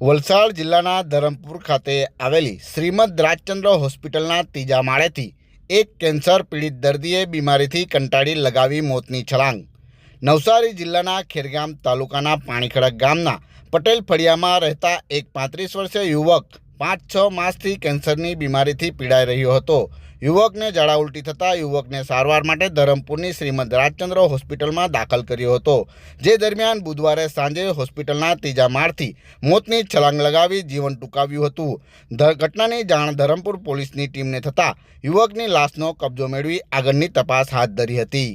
વલસાડ જિલ્લાના ધરમપુર ખાતે આવેલી શ્રીમદ રાજચંદ્ર હોસ્પિટલના ત્રીજા માળેથી એક કેન્સર પીડિત દર્દીએ બીમારીથી કંટાળી લગાવી મોતની છલાંગ. નવસારી જિલ્લાના ખેરગામ તાલુકાના પાણીખડક ગામના પટેલ ફળિયામાં રહેતા એક પાંત્રીસ વર્ષીય યુવક પાંચ છ માસથી કેન્સરની બીમારીથી પીડાઈ રહ્યો હતો. યુવકને ઝાડા ઉલટી થતાં યુવકને સારવાર માટે ધરમપુરની શ્રીમદ રાજચંદ્ર હોસ્પિટલમાં દાખલ કર્યો હતો. જે દરમિયાન બુધવારે સાંજે હોસ્પિટલના ત્રીજા માળથી મોતની છલાંગ લગાવી જીવન ટૂંકાવ્યું હતું. ઘટનાની જાણ ધરમપુર પોલીસની ટીમને થતાં યુવકની લાશનો કબજો મેળવી આગળની તપાસ હાથ ધરી હતી.